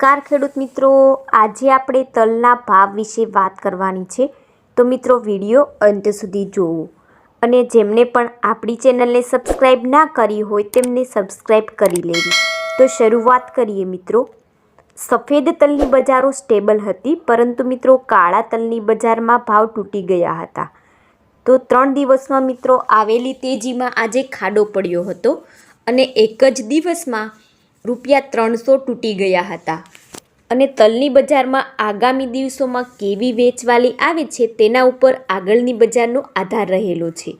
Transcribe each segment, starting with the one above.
નમસ્કાર ખેડૂત મિત્રો. આજે આપણે તલના ભાવ વિશે વાત કરવાની છે. તો મિત્રો, વીડિયો અંત સુધી જોવો. અને જેમને પણ આપણી ચેનલને સબસ્ક્રાઈબ ના કરી હોય, તેમને સબસ્ક્રાઈબ કરી લેવી. તો શરૂઆત કરીએ મિત્રો. સફેદ તલની બજારો સ્ટેબલ હતી, પરંતુ મિત્રો, કાળા તલની બજારમાં ભાવ તૂટી ગયા હતા. તો ત્રણ દિવસમાં મિત્રો, આવેલી તેજીમાં આજે ખાડો પડ્યો હતો. અને એક જ દિવસમાં રૂપિયા ત્રણસો તૂટી ગયા હતા. અને તલની બજારમાં આગામી દિવસોમાં કેવી વેચવાલી આવે છે તેના ઉપર આગળની બજારનો આધાર રહેલો છે.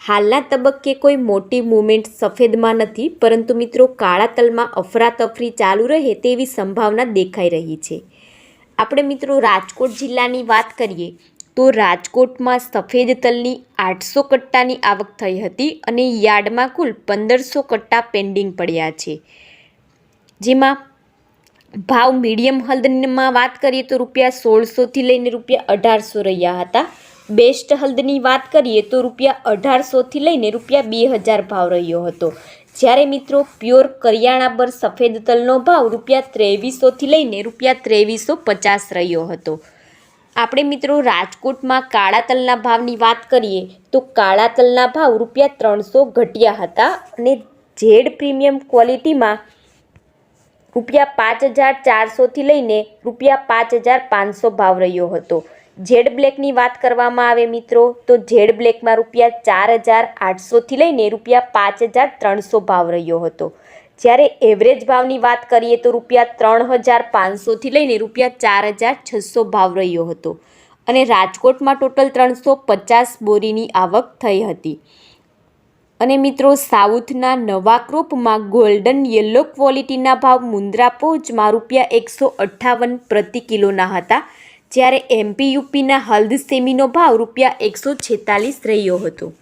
હાલના તબક્કે કોઈ મોટી મૂવમેન્ટ સફેદમાં નથી, પરંતુ મિત્રો કાળા તલમાં અફરાતફરી ચાલુ રહે તેવી સંભાવના દેખાઈ રહી છે. આપણે મિત્રો રાજકોટ જિલ્લાની વાત કરીએ, તો રાજકોટમાં સફેદ તલની આઠસો કટ્ટાની આવક થઈ હતી અને યાર્ડમાં કુલ પંદરસો કટ્ટા પેન્ડિંગ પડ્યા છે. જેમાં ભાવ મીડિયમ હળદરમાં વાત કરીએ તો રૂપિયા સોળસોથી લઈને રૂપિયા અઢારસો રહ્યા હતા. બેસ્ટ હલ્દની વાત કરીએ તો રૂપિયા અઢારસોથી લઈને રૂપિયા બે હજાર ભાવ રહ્યો હતો. જ્યારે મિત્રો પ્યોર કરિયાણા પર સફેદ તલનો ભાવ રૂપિયા ત્રેવીસોથી લઈને રૂપિયા ત્રેવીસો પચાસ રહ્યો હતો. આપણે મિત્રો રાજકોટમાં કાળા તલના ભાવની વાત કરીએ તો કાળા તલના ભાવ રૂપિયા ત્રણસો ઘટ્યા હતા અને ઝેડ પ્રીમિયમ ક્વોલિટીમાં રૂપિયા પાંચ હજાર ચારસોથી લઈને રૂપિયા પાંચ હજાર પાંચસો ભાવ રહ્યો હતો. ઝેડ બ્લેકની વાત કરવામાં આવે મિત્રો, તો ઝેડ બ્લેકમાં રૂપિયા ચાર હજાર આઠસોથી લઈને રૂપિયા પાંચ હજાર ત્રણસો ભાવ રહ્યો હતો. જ્યારે એવરેજ ભાવની વાત કરીએ તો રૂપિયા ત્રણ હજાર પાંચસોથી લઈને રૂપિયા ચાર હજાર છસો ભાવ રહ્યો હતો. અને રાજકોટમાં ટોટલ ત્રણસો પચાસ બોરીની આવક થઈ હતી. અને મિત્રો, સાઉથના નવા ક્રોપમાં ગોલ્ડન યલો ક્વોલિટીના ભાવ મુન્દ્રા પહોંચમાં રૂપિયા એકસો અઠ્ઠાવન પ્રતિ કિલોના હતા, જ્યારે એમપી યુપીના હલ્દ સેમીનો ભાવ રૂપિયા એકસો છેતાલીસ રહ્યો હતો.